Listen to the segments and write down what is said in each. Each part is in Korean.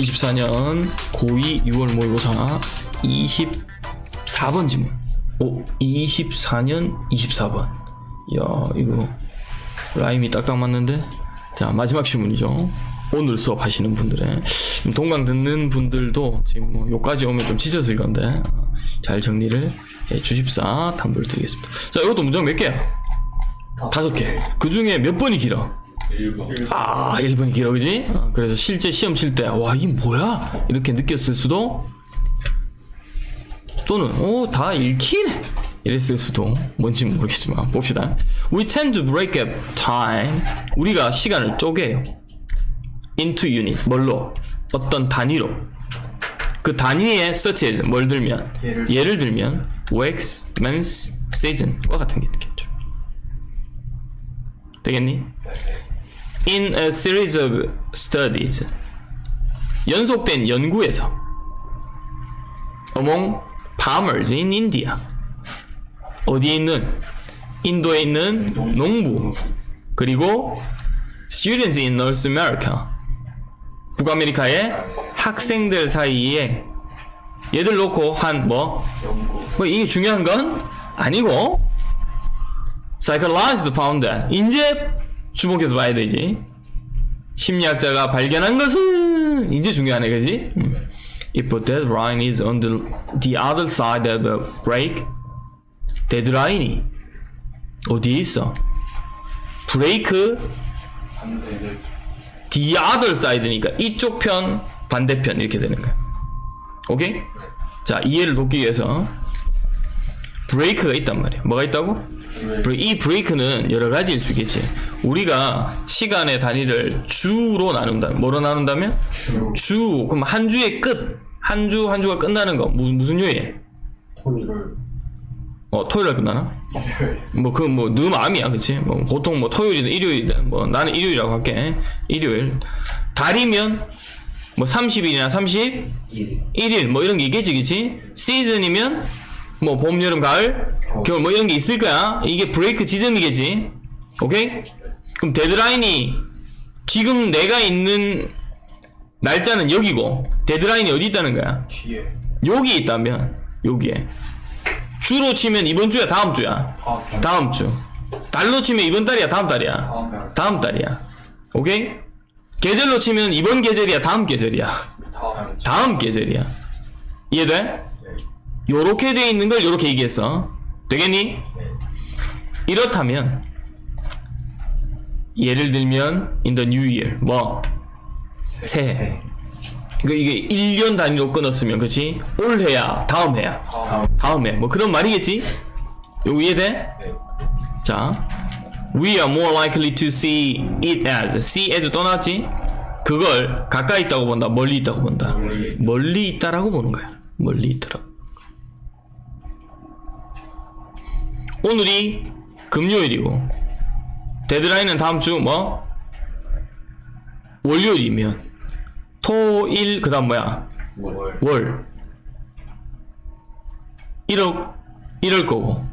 24년 고2 6월 모의고사 24번 지문. 오, 24년 24번. 야, 이거 라임이 딱딱 맞는데? 자, 마지막 시문이죠. 오늘 수업 하시는 분들의 동강 듣는 분들도 지금 뭐 요까지 오면 좀 지쳤을 건데 어, 잘 정리를 해 주십사 당부를 드리겠습니다. 자, 이것도 문장 몇 개야? 다섯 개. 그 중에 몇 번이 길어? 1번. 아, 1번이 길어, 그지? 어, 그래서 실제 시험 칠 때, 와, 이게 뭐야? 이렇게 느꼈을 수도, 또는, 오, 다 읽히네. 이랬을 수도, 뭔지 모르겠지만, 봅시다. We tend to break up time. 우리가 시간을 쪼개요. into unit. 뭘로? 어떤 단위로. 그 단위에 as, 뭘 들면, 예를 예를 들면, weeks, months, season과 같은 게 있겠죠. 되겠니? In a series of studies, 연속된 연구에서 among farmers in India, 어디에 있는 인도에 있는 농부 그리고 students in North America, 북아메리카의 학생들 사이에 얘들 놓고 한뭐 연구. 뭐 이게 중요한 건 아니고 psychologists found that 이제 주목해서 봐야 되지. 심리학자가 발견한 것은 이제 중요하네 그지? 음. if that line is on the, the other side of the break 데드라인이 어디에 있어? 브레이크 the other side니까. 이쪽 편 반대편 이렇게 되는 거야. 오케이? 자 이해를 돕기 위해서 브레이크가 있단 말이야 뭐가 있다고? 이 브레이크는 여러 가지일 수 있겠지 우리가 시간의 단위를 주로 나눈다 뭐로 나눈다면? 주. 주 그럼 한 주의 끝 한 주 한 주가 끝나는 거 무, 무슨 요일? 토요일. 어 토요일에 끝나나? 일요일. 뭐그 뭐 너 마음이야 그치 뭐 보통 뭐 토요일이든 일요일이든 뭐 나는 일요일이라고 할게 일요일 달이면 뭐 30일이나 30 일. 1일 뭐 이런 게 있겠지 그치 시즌이면 뭐 봄 여름 가을 겨울 뭐 이런 게 있을 거야. 이게 브레이크 지점이겠지. 오케이? 그럼 데드라인이 지금 내가 있는 날짜는 여기고 데드라인이 어디 있다는 거야? 뒤에. 여기 있다면 여기에. 주로 치면 이번 주야 다음 주야? 다음 주. 다음 주. 달로 치면 이번 달이야 다음 달이야? 다음 달. 다음 달이야. 오케이? 계절로 치면 이번 계절이야 다음 계절이야. 다음 계절이야. 이해돼? 요렇게 돼 있는 걸 요렇게 얘기했어 되겠니? 이렇다면 예를 들면 in the new year 뭐 새해 그 이게 1년 단위로 끊었으면 그치? 올해야 다음 해야 다음. 다음 해. 뭐 그런 말이겠지? 요거 이해돼? 네. 자, we are more likely to see it as see as 또 나왔지? 그걸 가까이 있다고 본다, 멀리 있다고 본다. 멀리 있다라고 보는 거야. 멀리 있더라고. 오늘이 금요일이고 데드라인은 다음 주 뭐? 월요일이면 토일 그다음 뭐야? 월. 월 이럴 이럴 거고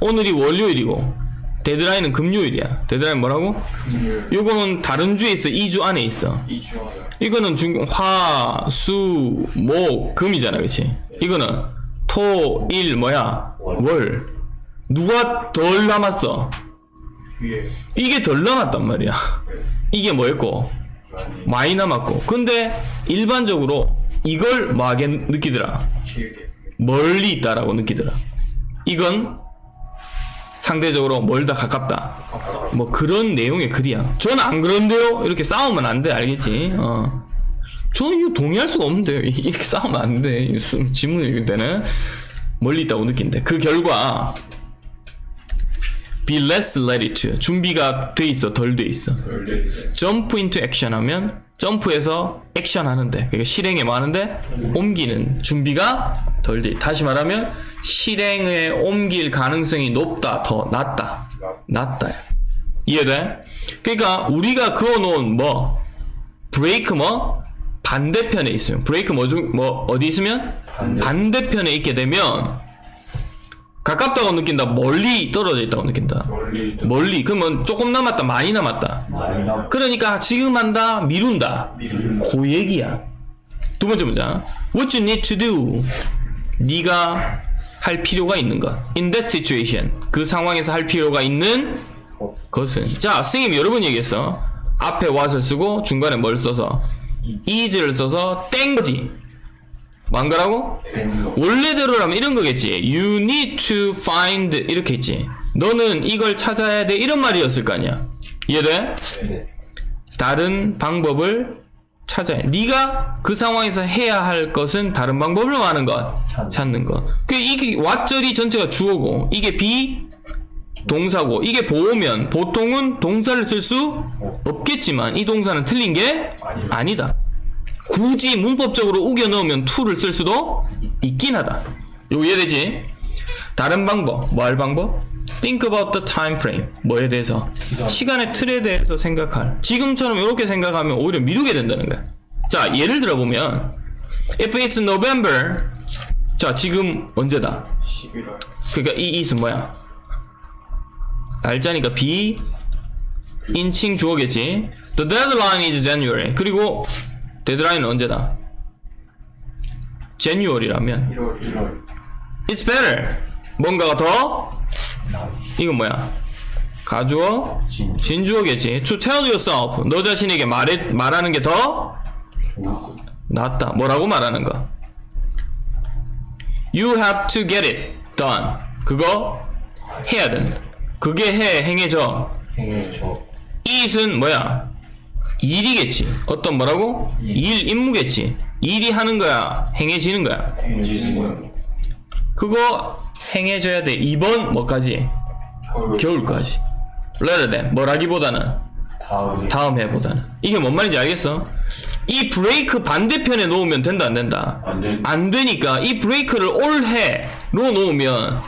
오늘이 월요일이고 데드라인은 금요일이야 데드라인 뭐라고? 금요일. 요거는 다른 주에 있어 2주 안에 있어 2주 안에. 이거는 중, 화, 수, 목, 금이잖아 그치? 이거는 토, 일 뭐야? 월 누가 덜 남았어? 뒤에. 이게 덜 남았단 말이야 네. 이게 뭐였고? 많이. 남았고 근데 일반적으로 이걸 뭐하게 느끼더라. 멀리 있다라고 느끼더라. 이건 상대적으로 멀다 가깝다. 뭐 그런 내용의 글이야. 저는 안 그런데요. 이렇게 싸우면 안 돼. 알겠지? 어. 저는 이거 동의할 수가 없는데요. 이렇게 싸우면 안 돼. 지문 읽을 때는 멀리 있다고 느낀대. 그 결과 be less ready to 준비가 돼 있어 덜 돼 있어. jump into action 하면 점프해서 액션 하는데 그러니까 실행에 많은데 옮기는 준비가 덜 돼. 다시 말하면 실행에 옮길 가능성이 높다 더 낮다 낮다 이해돼? 그러니까 우리가 그어놓은 뭐 브레이크 뭐 반대편에 있으면 브레이크 뭐, 중, 뭐 어디 있으면 반대. 반대편에 있게 되면 가깝다고 느낀다. 멀리 떨어져 있다고 느낀다. 멀리. 멀리. 그러면 조금 남았다. 많이 남았다. 말이나 그러니까 지금 한다. 미룬다. 미루는 그 얘기야. 두 번째 문장. What you need to do? 네가 할 필요가 있는 것 In that situation. 그 상황에서 할 필요가 있는 것은. 자 선생님이 여러 번 얘기했어. 앞에 what을 쓰고 중간에 뭘 써서? is를 써서 땡 거지 거. 원래대로라면 이런 거겠지. You need to find 이렇게 했지. 너는 이걸 찾아야 돼 이런 말이었을 거 아니야. 이해돼? 네. 다른 방법을 찾아야. 해. 네가 그 상황에서 해야 할 것은 다른 방법을 하는 것, 찾는. 것. 그 이게 왓절이 전체가 주어고 이게 비 동사고 이게 보호면 보통은 동사를 쓸 수 없겠지만 이 동사는 틀린 게. 아니다. 굳이 문법적으로 우겨 넣으면 to를 쓸 수도 있긴 하다. 요 이해되지? 다른 방법, 뭐 할 방법? Think about the time frame. 뭐에 대해서? 시간의 틀에 대해서 생각할. 지금처럼 이렇게 생각하면 오히려 미루게 된다는 거야. 자, 예를 들어 보면 If it's November 자, 지금 언제다? 11월 그러니까 이 it은 뭐야? 날짜니까 be 인칭 주어겠지. The deadline is January. 그리고 데드라인은 언제다? January라면 1월 1월 It's better. 뭔가가 더 이건 뭐야? 가주어 진 진주어겠지. To tell yourself 너 자신에게 말해 말하는 게 더 낫다. 뭐라고 말하는 거? You have to get it done. 그거 해야 된다. 그게 해 행해져. 행해 저 it은 뭐야? 일이겠지. 어떤 뭐라고? 일 임무겠지. 일이 하는 거야. 행해지는 거야. 그거 행해져야 돼. 이번 뭐까지? 겨울 겨울 까지. rather than 뭐라기보다는 다음 해보다는 이게 뭔 말인지 알겠어? 이 브레이크 반대편에 놓으면 된다 안 된다? 안 되니까 이 브레이크를 올해로 놓으면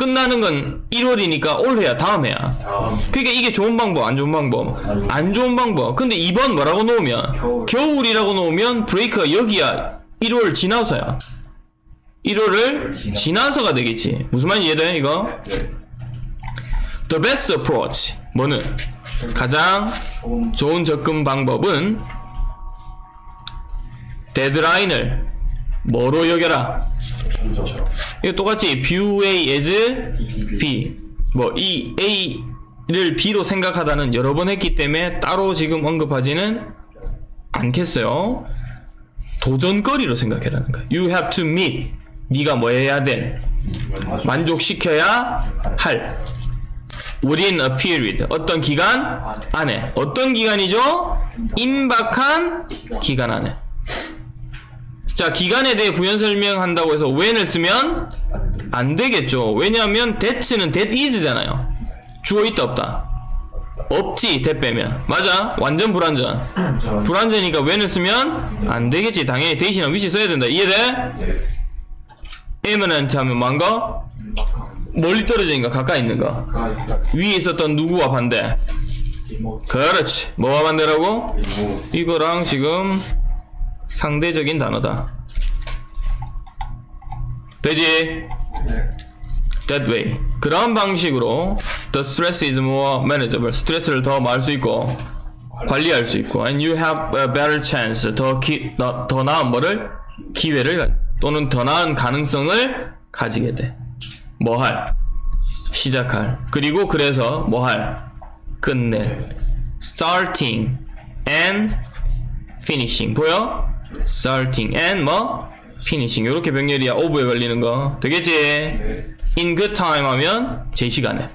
끝나는 건 1월이니까 올해야 다음 해야. 다음. 그러니까 이게 좋은 방법 안 좋은 방법? 안 좋은 방법. 근데 이번 뭐라고 놓으면? 겨울. 이라고 놓으면 브레이크가 여기야. 1월 지나서야. 1월을 지나. 지나서가 되겠지. 무슨 말인지 이해돼 이거? 네. The best approach. 뭐는? 가장 좋은 좋은 접근 방법은 데드라인을 뭐로 여겨라 이거 똑같이 view A as B 뭐 이 A를 B로 생각하다는 여러 번 했기 때문에 따로 지금 언급하지는 않겠어요. 도전거리로 생각해라는 거야 You have to meet. 네가 뭐 해야 돼 만족시켜야 할. Within a period. 어떤 기간? 안에. 어떤 기간이죠? 임박한 기간 안에 자 기간에 대해 부연 설명한다고 해서 when을 쓰면 안 되겠죠. 왜냐하면 that는 that is잖아요. 주어 있다 없다. 없지 that 빼면. 맞아? 완전 불완전. 전 불완전이니까 when을 쓰면 안 되겠지. 당연히 위치 써야 된다. 이해돼? 네. imminent 하면 뭔가 멀리 떨어지니까 가까이 있는 거. 위에 있었던 누구와 반대? 그렇지. 뭐와 반대라고? 이거랑 지금 상대적인 단어다 되지? 네. that way 그런 방식으로 the stress is more manageable 스트레스를 더 말 수 있고 관리할 수 있고 and you have a better chance 더, 기, 더, 더 나은 뭐를 기회를 가- 또는 더 나은 가능성을 가지게 돼 뭐 할 시작할 그리고 그래서 뭐 할 끝낼 starting and finishing 보여? Starting and 뭐 finishing 이렇게 병렬이야 오브에 걸리는 거 되겠지? 네. in good time 하면 제 시간에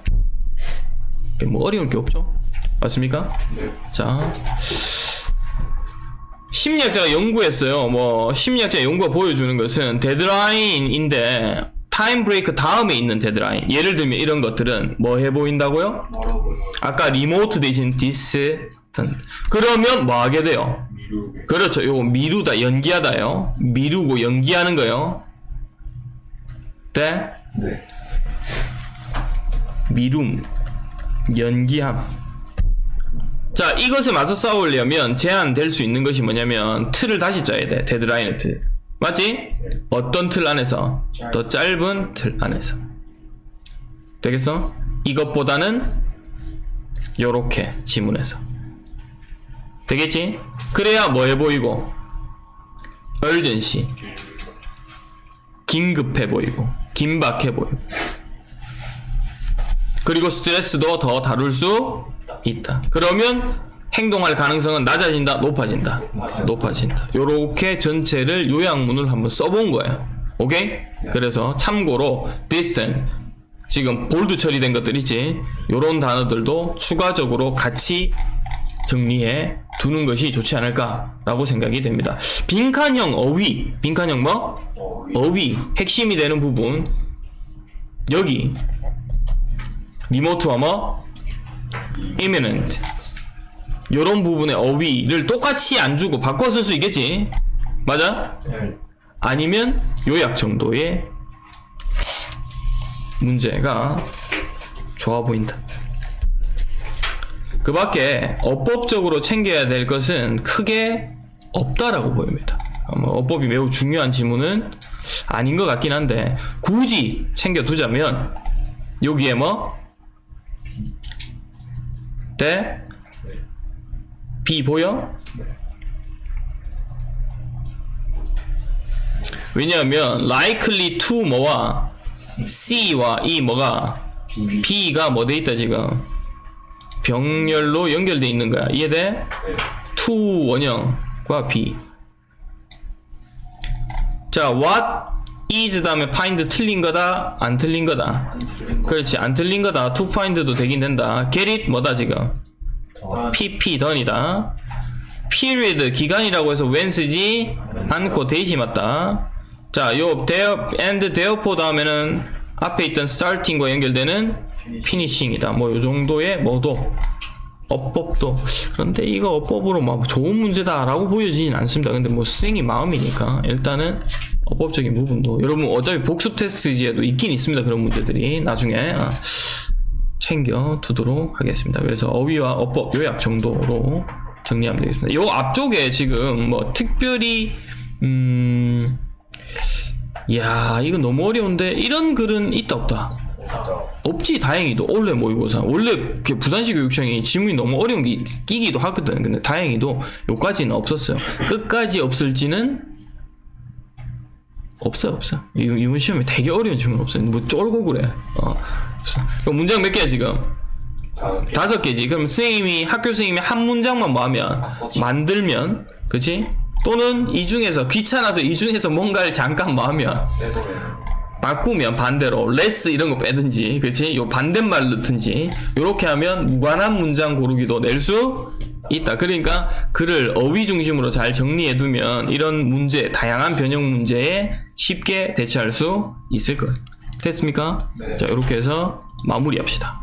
뭐 어려울 게 없죠 맞습니까? 네. 자 심리학자가 연구했어요 뭐 심리학자 연구가 보여주는 것은 데드라인인데 타임 브레이크 다음에 있는 데드라인 예를 들면 이런 것들은 뭐 해 보인다고요? 아까 리모트 대신 디스턴 그러면 뭐 하게 돼요? 그렇죠 요거 미루다 연기하다요 미루고 연기하는 거요 네? 네. 미룸, 연기함. 자, 이것에 맞서 싸우려면 제한될 수 있는 것이 뭐냐면 틀을 다시 짜야 돼. 데드라인의 틀. 맞지? 어떤 틀 안에서? 더 짧은 틀 안에서. 되겠어? 이것보다는 요렇게 지문에서. 되겠지? 그래야 뭐해 보이고 urgency 긴급해 보이고 긴박해 보이고 그리고 스트레스도 더 다룰 수 있다. 그러면 행동할 가능성은 낮아진다, 높아진다, 높아진다. 요렇게 전체를 요약문을 한번 써본 거예요. 오케이? 그래서 참고로 distant 지금 볼드 처리된 것들 있지. 요런 단어들도 추가적으로 같이 정리해 두는 것이 좋지 않을까라고 생각이 됩니다. 빈칸형 어휘, 빈칸형 뭐? 어, 어휘 핵심이 되는 부분 여기 리모트와 뭐 imminent 요런 부분의 어휘를 똑같이 안 주고 바꿔 쓸 수 있겠지 맞아? 네. 아니면 요약 정도의 문제가 좋아 보인다 그 밖에 어법적으로 챙겨야 될 것은 크게 없다라고 보입니다. 아마 어법이 매우 중요한 지문은 아닌 것 같긴 한데 굳이 챙겨두자면 여기에 뭐 대, 비 보여? 왜냐하면 likely to 뭐와 C와 이 뭐가. B가 뭐 돼 있다 지금 병렬로 연결돼 있는 거야 이해돼? 네. to 원형과 B 자 what is 다음에 find 틀린 거다 안 틀린 거다 안 틀린 거. 그렇지 안 틀린 거다 to find도 되긴 된다 get it 뭐다 지금 더. pp 던이다 period 기간이라고 해서 when 쓰지 않고 대시 맞다 자 요 there and therefore 다음에는 앞에 있던 starting과 연결되는 finishing이다 뭐요 정도의 뭐도 어법도 그런데 이거 어법으로 막 좋은 문제다라고 보여지진 않습니다 근데 뭐 쌩이 마음이니까 일단은 어법적인 부분도 여러분 어차피 복습 테스트지에도 있긴 있습니다 그런 문제들이 나중에 아, 챙겨 두도록 하겠습니다. 그래서 어휘와 어법 요약 정도로 정리하면 되겠습니다. 요 앞쪽에 지금 뭐 특별히 음, 야 이거 너무 어려운데 이런 글은 있다 없다. 없지 다행히도. 원래 모의고사 원래 그 부산시 교육청이 지문이 너무 어려운 게 끼기도 하거든. 근데 다행히도 요까지는 없었어요. 끝까지 없을지는 없어 없어. 이- 이번 시험에 되게 어려운 질문 없어요. 뭐 쫄고 그래. 어 없어. 그럼 문장 몇 개야 지금? 다섯 개. 다섯 개지. 그럼 선생님이 학교 선생님이 한 문장만 뭐 하면 만들면 그치? 또는 이 중에서 귀찮아서 이 중에서 뭔가를 잠깐 뭐 하면. 바꾸면 반대로 레스 이런 거 빼든지 그치 요 반대말 넣든지 요렇게 하면 무관한 문장 고르기도 낼 수 있다 그러니까 글을 어휘 중심으로 잘 정리해 두면 이런 문제 다양한 변형 문제에 쉽게 대처할 수 있을 것 됐습니까? 네. 자 이렇게 해서 마무리합시다